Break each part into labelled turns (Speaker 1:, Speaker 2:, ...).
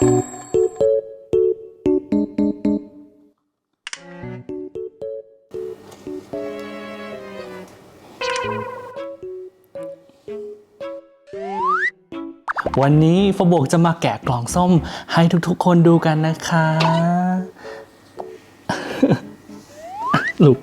Speaker 1: วันนี้ฟบวกจะมาแกะกล่องส้มให้ทุกๆคนดูกันนะคะ ลูก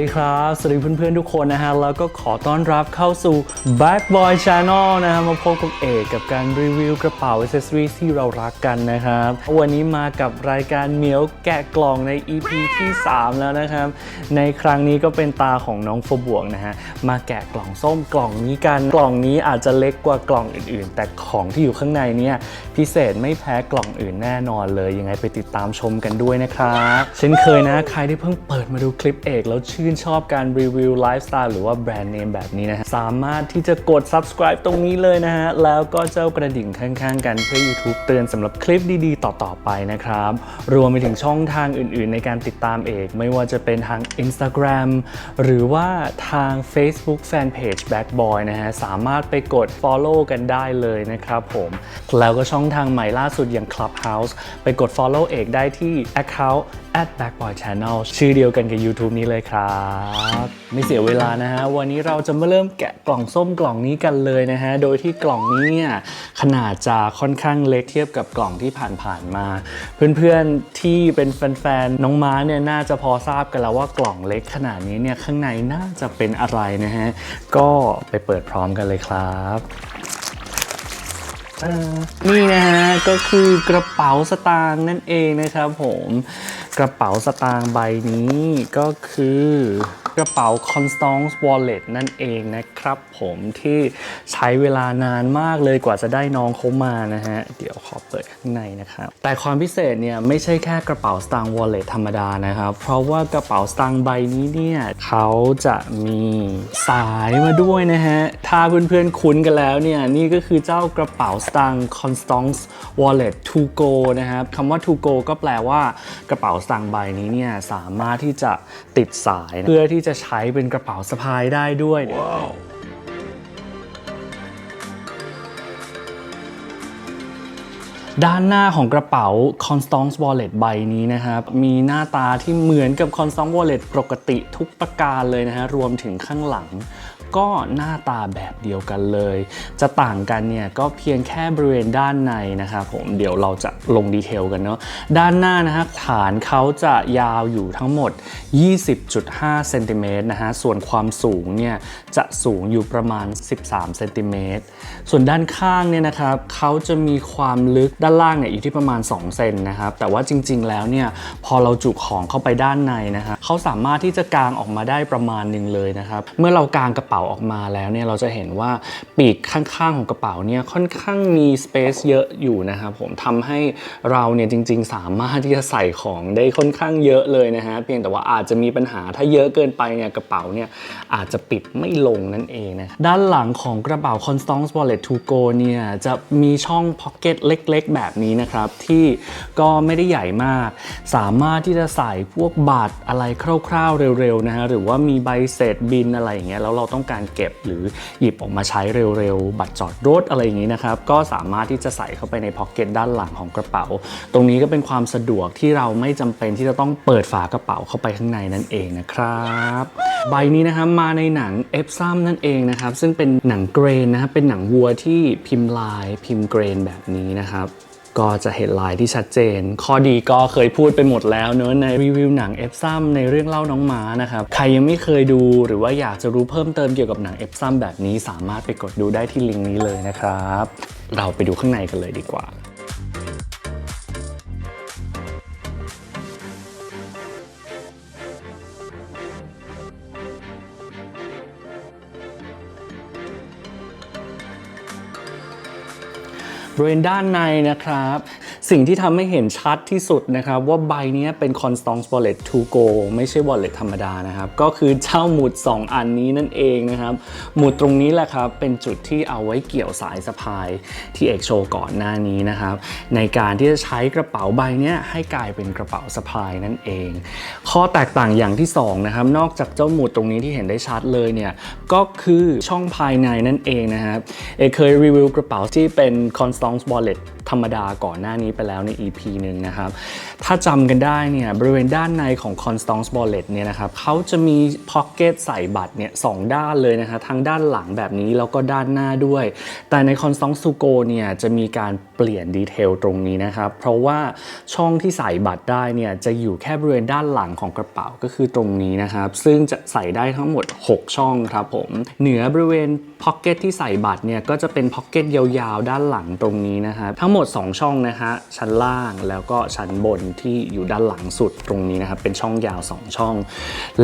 Speaker 1: ดีครับ สวัสดีเพื่อนๆทุกคนนะฮะ แล้วก็ขอต้อนรับเข้าสู่ Back Boy Channel นะฮะ มาพบกับเอกกับการรีวิวกระเป๋า accessories ที่เรารักกันนะครับ วันนี้มากับรายการเหมียวแกะกล่องใน EP ที่ 3 แล้วนะครับ ในครั้งนี้ก็เป็นตาของน้องโฟบวกนะฮะ มาแกะกล่องส้มกล่องนี้กัน กล่องนี้อาจจะเล็กกว่ากล่องอื่นๆ แต่ของที่อยู่ข้างในเนี่ยพิเศษไม่แพ้กล่องอื่นแน่นอนเลย ยังไงไปติดตามชมกันด้วยนะครับ เช่นเคยนะ ใครที่เพิ่งเปิดมาดูคลิปเอกแล้วชื่นชอบการรีวิวไลฟ์สไตล์หรือว่าแบรนด์เนมแบบนี้นะฮะ สามารถที่จะกด subscribe ตรงนี้เลยนะฮะ แล้วก็เจ้ากระดิ่งข้างๆ กันเพื่อ YouTube เตือนสำหรับคลิปดีๆ ต่อๆไปนะครับ รวมไปถึงช่องทางอื่นๆ ในการติดตามเอก ไม่ว่าจะเป็นทาง Instagram หรือว่าทาง Facebook Fanpage Back Boy นะฮะ สามารถไปกด follow กันได้เลยนะครับผม แล้วก็ช่องทางใหม่ล่าสุดอย่าง Clubhouse ไปกด follow เอกได้ที่ account at backboy channel ชื่อเดียวกันกับ YouTube นี้เลยครับไม่เสียเวลานะฮะ วันนี้เราจะมาเริ่มแกะกล่องส้มกล่องนี้กันเลยนะฮะ โดยที่กล่องนี้เนี่ยขนาดจะค่อนข้างเล็กเทียบกับกล่องที่ผ่านๆมา เพื่อนๆที่เป็นแฟนๆน้องม้าเนี่ยน่าจะพอทราบกันแล้วว่ากล่องเล็กขนาดนี้เนี่ยข้างในน่าจะเป็นอะไรนะฮะ ก็ไปเปิดพร้อมกันเลยครับนี่นะฮะก็คือกระเป๋าสตางค์นั่นเองนะครับผม กระเป๋าสตางค์ใบนี้ก็คือ ระเป๋า Constance Wallet นั่นเองนะครับผมที่ใช้เวลานานมากเลยกว่าจะได้น้องเขามานะฮะ เดี๋ยวขอเปิดข้างในนะครับ แต่ความพิเศษเนี่ยไม่ใช่แค่กระเป๋าสตางค์ Wallet ธรรมดานะครับ เพราะว่ากระเป๋าสตางค์ใบนี้เนี่ยเขาจะมีสายมาด้วยนะฮะ ถ้าเพื่อนๆคุ้นกันแล้วเนี่ยนี่ก็คือเจ้ากระเป๋าสตางค์ Constance Wallet to go นะครับคำว่า to go ก็แปลว่ากระเป๋าสตางค์ใบนี้เนี่ยสามารถที่จะติดสายนะเพื่อที่จะใช้เป็นกระเป๋าสะพายได้ด้วยด้านหน้าของกระเป๋า Constance Wallet ใบนี้นะครับ มีหน้าตาที่เหมือนกับ Constance Wallet ปกติทุกประการเลยนะฮะ รวมถึงข้างหลัง ก็หน้าตาแบบเดียวกันเลย จะต่างกันเนี่ยก็เพียงแค่บริเวณด้านในนะครับผมเดี๋ยวเราจะลงดีเทลกันเนาะด้านหน้านะฮะฐานเขาจะยาวอยู่ทั้งหมด 20.5เซนติเมตรนะฮะส่วนความสูงเนี่ยจะสูงอยู่ประมาณ 13เซนติเมตรส่วนด้านข้างเนี่ยนะครับเขาจะมีความลึกด้านล่างเนี่ยอยู่ที่ประมาณ 2 เซนนะครับแต่ว่าจริง ๆ แล้วเนี่ยพอเราจุของเข้าไปด้านในนะครับเขาสามารถที่จะกางออกมาได้ประมาณหนึ่งเลยนะครับเมื่อเรากางกระเป๋าออกมาแล้วเนี่ยเราจะเห็นว่าปีกข้างๆของกระเป๋าเนี่ยค่อนข้างมีสเปซเยอะอยู่นะครับผมทำให้เราเนี่ยจริง ๆ สามารถที่จะใส่ของได้ค่อนข้างเยอะเลยนะฮะเพียงแต่ว่าอาจจะมีปัญหาถ้าเยอะเกินไปเนี่ยกระเป๋าเนี่ยอาจจะปิดไม่ลงนั่นเองนะด้านหลังของกระเป๋า Constance Wallet to go เนี่ยจะมีช่องพ็อกเก็ตเล็ก ๆ แบบนี้นะครับ ที่ก็ไม่ได้ใหญ่มาก สามารถที่จะใส่พวกบัตรอะไรคร่าวๆเร็วๆนะฮะหรือว่ามีใบเสร็จบินอะไรอย่างเงี้ยแล้วเราต้องการเก็บหรือหยิบออกมาใช้เร็วๆ บัตรจอดรถอะไรอย่างงี้นะครับ ก็สามารถที่จะใส่เข้าไปในพ็อกเก็ตด้านหลังของกระเป๋า ตรงนี้ก็เป็นความสะดวกที่เราไม่จำเป็นที่จะต้องเปิดฝากระเป๋าเข้าไปข้างในนั่นเองนะครับ ใบนี้นะครับมาในหนังเอฟซัมนั่นเองนะครับ ซึ่งเป็นหนังเกรนนะครับเป็นหนังวัวที่พิมพ์ลายพิมพ์เกรนแบบนี้นะครับ ก็จะเห็นลายที่ชัดเจน ข้อดีก็เคยพูดไปหมดแล้วเนอะในรีวิวหนังเอฟซัมในเรื่องเล่าน้องม้านะครับ ใครยังไม่เคยดูหรือว่าอยากจะรู้เพิ่มเติมเกี่ยวกับหนังเอฟซัมแบบนี้สามารถไปกดดูได้ที่ลิงก์นี้เลยนะครับ เราไปดูข้างในกันเลยดีกว่า ริเวณด้านในนะครับ สิ่งที่ทำให้เห็นชัดที่สุดนะครับ ว่าใบนี้เป็น Constance Wallet to go ไม่ใช่ wallet ธรรมดานะครับ ก็คือเจ้าหมุด 2 อันนี้นั่นเองนะครับ หมุดตรงนี้แหละครับ เป็นจุดที่เอาไว้เกี่ยวสายสะพายที่เอกโชว์ก่อนหน้านี้นะครับ ในการที่จะใช้กระเป๋าใบนี้ให้กลายเป็นกระเป๋าสะพายนั่นเอง ข้อแตกต่างอย่างที่2นะครับนอกจากเจ้าหมุดตรงนี้ที่เห็นได้ชัดเลยเนี่ยก็คือช่องภายในนั่นเองนะครับเอกเคยรีวิวกระเป๋าที่เป็น Constance Wallet ธรรมดาก่อนหน้านี้ไปแล้วใน EP หนึ่งนะครับ ถ้าจำกันได้เนี่ยบริเวณด้านในของ Constance Wallet เนี่ยนะครับเขาจะมีพ็อกเก็ตใส่บัตรเนี่ยสองด้านเลยนะครับทั้งด้านหลังแบบนี้แล้วก็ด้านหน้าด้วย แต่ใน Constance to go เนี่ยจะมีการเปลี่ยนดีเทลตรงนี้นะครับเพราะว่าช่องที่ใส่บัตรได้เนี่ยจะอยู่แค่บริเวณด้านหลังของกระเป๋าก็คือตรงนี้นะครับซึ่งจะใส่ได้ทั้งหมด 6 ช่องครับผมเหนือบริเวณพ็อกเก็ตที่ใส่บัตรเนี่ยก็จะเป็นพ็อกเก็ตยาวๆ ด้านหลังตรงนี้นะครับทั้งหมด 2 ช่องนะฮะชั้นล่างแล้วก็ชั้นบนที่อยู่ด้านหลังสุดตรงนี้นะครับ เป็นช่องยาว 2 ช่อง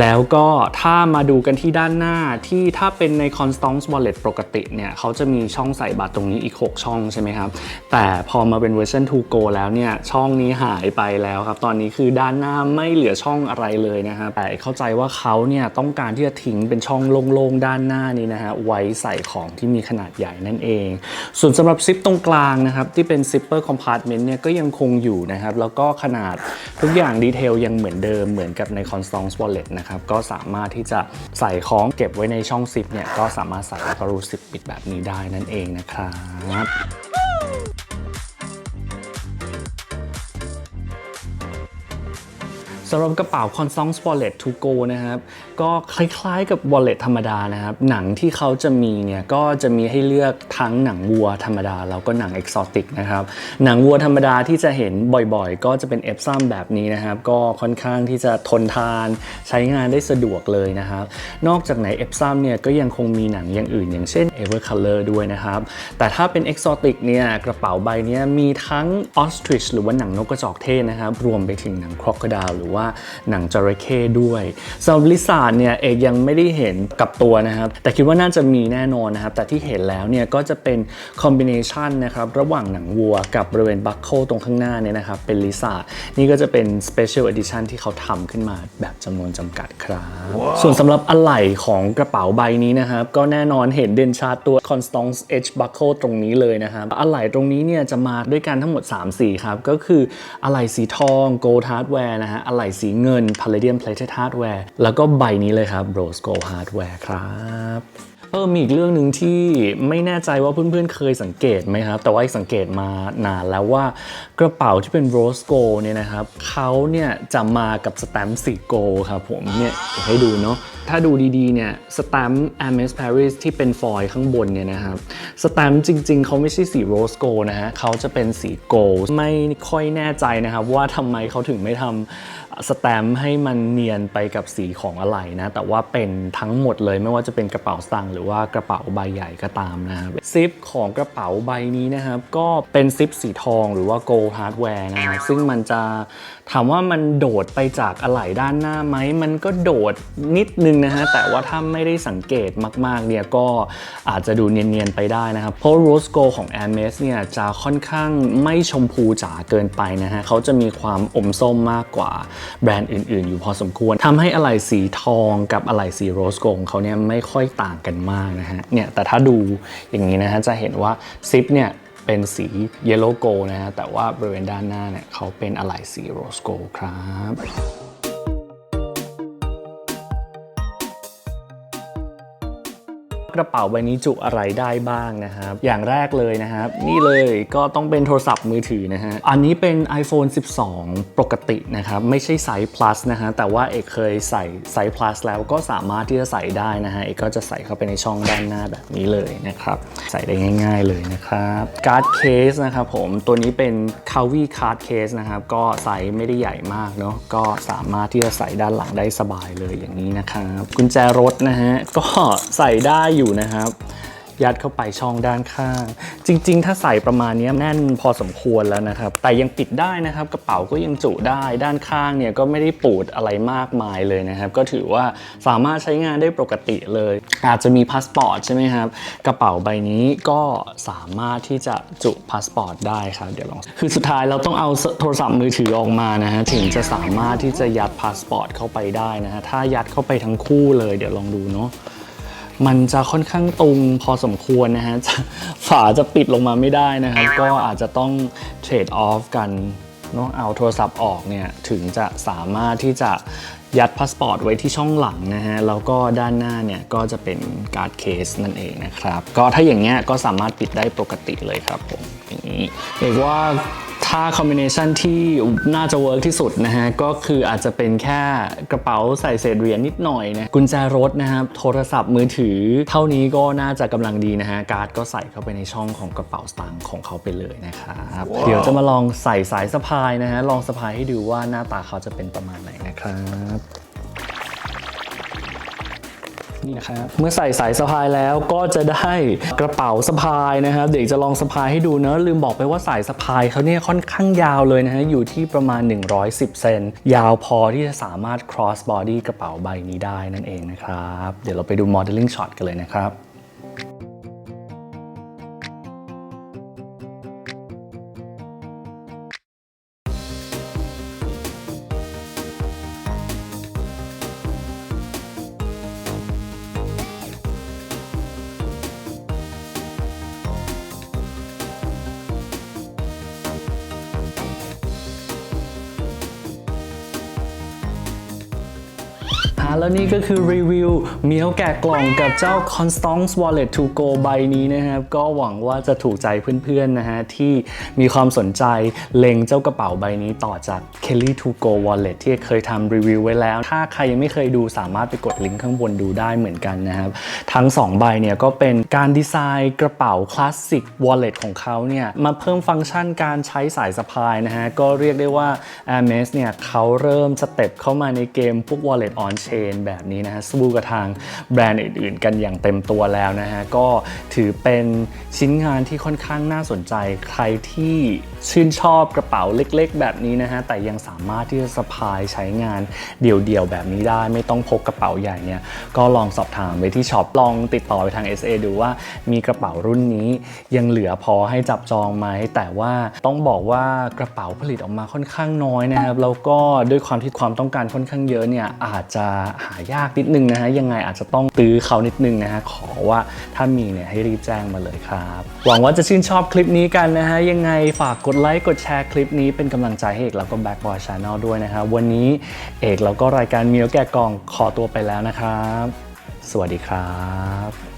Speaker 1: แล้วก็ถ้ามาดูกันที่ด้านหน้าที่ถ้าเป็นใน Constance Wallet ปกติเนี่ยเขาจะมีช่องใส่บัตรตรงนี้อีก 6 ช่องใช่ไหมครับ แต่พอมาเป็นเวอร์ชัน to go แล้วเนี่ยช่องนี้หายไปแล้วครับ ตอนนี้คือด้านหน้าไม่เหลือช่องอะไรเลยนะครับแต่เข้าใจว่าเขาเนี่ยต้องการที่จะทิ้งเป็นช่องโล่งๆด้านหน้านี้นะฮะไว้ใส่ของที่มีขนาดใหญ่นั่นเอง ส่วนสำหรับซิปตรงกลางนะครับที่เป็น zipper compartment เนี่ยก็ยังคงอยู่นะครับแล้วก็ขนนาด ทุกอย่างดีเทลยังเหมือนเดิมเหมือนกับใน Constance Wallet นะครับ ก็สามารถที่จะใส่ของเก็บไว้ในช่องซิปเนี่ย ก็สามารถใส่แล้วก็รูซิปปิดแบบนี้ได้นั่นเองนะครับสำหรับกระเป๋า Constance Wallet to go นะครับ ก็คล้ายๆกับ wallet ธรรมดานะครับ หนังที่เขาจะมีเนี่ยก็จะมีให้เลือกทั้งหนังวัวธรรมดาแล้วก็หนัง exotic นะครับ หนังวัวธรรมดาที่จะเห็นบ่อยๆ ก็จะเป็นเอฟซัมแบบนี้นะครับ ก็ค่อนข้างที่จะทนทานใช้งานได้สะดวกเลยนะครับ นอกจากไหนเอฟซัมเนี่ยก็ยังคงมีหนังอย่างอื่น อย่างเช่น Evercolor ด้วยนะครับ แต่ถ้าเป็น exotic เนี่ยกระเป๋าใบเนี้ยมีทั้ง ostrich หรือว่าหนังนกกระจอกเทศนะครับรวมไปถึงหนัง crocodile หรือว่าหนังจระเข้ด้วยสำหรับลิซ่าเนี่ยเอกยังไม่ได้เห็นกับตัวนะครับ แต่คิดว่าน่าจะมีแน่นอนนะครับ แต่ที่เห็นแล้วเนี่ยก็จะเป็นคอมบิเนชันนะครับระหว่างหนังวัวกับบริเวณบัคเคิลตรงข้างหน้าเนี่ยนะครับเป็นลิซ่านี่ก็จะเป็น Special Edition ที่เขาทำขึ้นมาแบบจำนวนจำกัดครับส่วนสำหรับอะไหล่ของกระเป๋าใบนี้นะครับ ก็แน่นอนเห็นเด่นชัดตัว Constance Edge Buckle ตรงนี้เลยนะครับอะไหล่ตรงนี้เนี่ยจะมาด้วยกันทั้งหมด 3 สีครับ ก็คืออะไหล่สีทอง Gold Hardware นะฮะอะไหล่สีเงิน Palladium Plated Hardware แล้วก็ใบนี้เลยครับ Rose Gold Hardware ครับ เออมีอีกเรื่องหนึ่งที่ไม่แน่ใจว่าเพื่อนๆเคยสังเกตไหมครับ แต่ว่าสังเกตมานานแล้วว่ากระเป๋าที่เป็น rose gold เนี่ยนะครับเขาเนี่ยจะมากับสแตมป์สี gold ครับผมเนี่ยให้ดูเนาะถ้าดูดีๆเนี่ยสแตมป์ Hermes Paris ที่เป็นฟอยล์ข้างบนเนี่ยนะครับสแตมป์จริงๆ เขาไม่ใช่สี rose gold นะฮะเขาจะเป็นสี gold ไม่ค่อยแน่ใจนะครับว่าทำไมเขาถึงไม่ทำสแตมป์ให้มันเนียนไปกับสีของอะไหล่นะแต่ว่าเป็นทั้งหมดเลยไม่ว่าจะเป็นกระเป๋าสตางค์หรือว่ากระเป๋าใบใหญ่ก็ตามนะครับซิปของกระเป๋าใบนี้นะครับก็เป็นซิปสีทองหรือว่า gold hardware นะครับซึ่งมันจะ ถามว่ามันโดดไปจากอะไหล่ด้านหน้าไหมมันก็โดดนิดนึงนะฮะ แต่ว่าถ้าไม่ได้สังเกตมาก ๆ เนี่ยก็อาจจะดูเนียน ๆ ไปได้นะครับ เพราะ rose gold ของ Hermes เนี่ยจะค่อนข้างไม่ชมพูจ๋าเกินไปนะฮะเขาจะมีความอมส้มมากกว่าแบรนด์อื่น ๆ อยู่พอสมควรทำให้อะไหล่สีทองกับอะไหล่สีโรสโกของเขาเนี่ยไม่ค่อยต่างกันมากนะฮะเนี่ยแต่ถ้าดูอย่างนี้นะฮะจะเห็นว่าซิปเนี่ย เป็นสีเยลโลโกนะฮะแต่ว่าบริเวณด้านหน้าเนี่ยเขาเป็นอะไหล่สีโรสโกครับ กระเป๋าใบนี้จุอะไรได้บ้างนะครับ อย่างแรกเลยนะครับ นี่เลยก็ต้องเป็นโทรศัพท์มือถือนะฮะ อันนี้เป็น iPhone 12 ปกตินะครับ ไม่ใช่ไซส์ plus นะฮะ แต่ว่าเอกเคยใส่ไซส์ plus แล้วก็สามารถที่จะใส่ได้นะฮะ เอกก็จะใส่เข้าไปในช่องด้านหน้าแบบนี้เลยนะครับ ใส่ได้ง่าย ๆเลยนะครับการ์ดเคสนะครับผม ตัวนี้เป็น c a v i card case นะครับ ก็ไซส์ไม่ได้ใหญ่มากเนาะ ก็สามารถที่จะใส่ด้านหลังได้สบายเลยอย่างนี้นะครับ กุญแจรถนะฮะ ก็ใส่ได้อยู่นะครับ ยัดเข้าไปช่องด้านข้าง จริง ๆ ถ้าใส่ประมาณนี้แน่นพอสมควรแล้วนะครับ แต่ยังปิดได้นะครับ กระเป๋าก็ยังจุได้ ด้านข้างเนี่ยก็ไม่ได้ปูดอะไรมากมายเลยนะครับ ก็ถือว่าสามารถใช้งานได้ปกติเลย อาจจะมีพาสปอร์ตใช่ไหมครับ กระเป๋าใบนี้ก็สามารถที่จะจุพาสปอร์ตได้ครับ เดี๋ยวลอง คือสุดท้ายเราต้องเอาโทรศัพท์มือถือออกมานะฮะถึงจะสามารถที่จะยัดพาสปอร์ตเข้าไปได้นะฮะ ถ้ายัดเข้าไปทั้งคู่เลย เดี๋ยวลองดูเนาะ มันจะค่อนข้างตุงพอสมควรนะฮะจะฝาจะปิดลงมาไม่ได้นะครับ ก็อาจจะต้องเทรดออฟกันเนาะเอาโทรศัพท์ออกเนี่ยถึงจะสามารถที่จะยัดพาสปอร์ตไว้ที่ช่องหลังนะฮะ แล้วก็ด้านหน้าเนี่ยก็จะเป็นการ์ดเคสนั่นเองนะครับ ก็ถ้าอย่างเงี้ยก็สามารถปิดได้ปกติเลยครับผมอย่างนี้เรียกว่า ถ้าคอมบิเนชันที่น่าจะเวิร์กที่สุดนะฮะ ก็คืออาจจะเป็นแค่กระเป๋าใส่เศษเหรียญนิดหน่อยนะกุญแจรถนะครับ โทรศัพท์มือถือ เท่านี้ก็น่าจะกำลังดีนะฮะ การ์ดก็ใส่เข้าไปในช่องของกระเป๋าสตางค์ของเขาไปเลยนะครับเดี๋ยวจะมาลองใส่สายสะพายนะฮะ ลองสะพายให้ดูว่าหน้าตาเขาจะเป็นประมาณไหนนะครับ นี่นะครับเมื่อใส่สายสะพายแล้วก็จะได้กระเป๋าสะพายนะครับเดี๋ยวจะลองสะพายให้ดูเนอะลืมบอกไปว่าสายสะพายเขาเนี่ยค่อนข้างยาวเลยนะฮะอยู่ที่ประมาณ 110 เซนยาวพอที่จะสามารถ cross body กระเป๋าใบนี้ได้นั่นเองนะครับ เดี๋ยวเราไปดู modeling shot กันเลยนะครับ แล้วนี่ก็คือรีวิวเมียวแกะกล่องกับเจ้า Constance Wallet to go ใบนี้นะครับ ก็หวังว่าจะถูกใจเพื่อนๆนะฮะ ที่มีความสนใจเล็งเจ้ากระเป๋าใบนี้ต่อจาก Kelly to go Wallet ที่เคยทำรีวิวไว้แล้ว ถ้าใครยังไม่เคยดูสามารถไปกดลิงก์ข้างบนดูได้เหมือนกันนะครับ ทั้ง 2 ใบเนี่ยก็เป็นการดีไซน์กระเป๋าคลาสสิก Wallet ของเขาเนี่ยมาเพิ่มฟังก์ชันการใช้สายสะพายนะฮะก็เรียกได้ว่า Hermes เนี่ยเขาเริ่มสเต็ปเข้ามาในเกมพวก Wallet on chain แบบนี้นะฮะสู้กับทางแบรนด์อื่นๆ กันอย่างเต็มตัวแล้วนะฮะก็ถือเป็นชิ้นงานที่ค่อนข้างน่าสนใจใครที่ ชื่นชอบกระเป๋าเล็กๆ แบบนี้นะฮะแต่ยังสามารถที่จะสะพายใช้งานเดี่ยวๆ แบบนี้ได้ ไม่ต้องพกกระเป๋าใหญ่เนี่ยก็ลองสอบถามไปที่ช็อปลองติดต่อไปทาง SA ดูว่ามีกระเป๋ารุ่นนี้ยังเหลือพอให้จับจองไหมแต่ว่าต้องบอกว่ากระเป๋าผลิตออกมาค่อนข้างน้อยนะครับแล้วก็ด้วยความที่ความต้องการค่อนข้างเยอะเนี่ยอาจจะหายากนิดนึงนะฮะยังไงอาจจะต้องตื้อเขานิดนึงนะฮะขอว่าถ้ามีเนี่ยให้รีบแจ้งมาเลยครับ หวังว่าจะชื่นชอบคลิปนี้กันนะฮะยังไงฝากกดไลค์กดแชร์คลิปนี้เป็นกำลังใจให้เอกแล้วก็ Backboy Channel ด้วยนะครับวันนี้เอกแล้วก็รายการมียวแกะกล่องขอตัวไปแล้วนะครับ สวัสดีครับ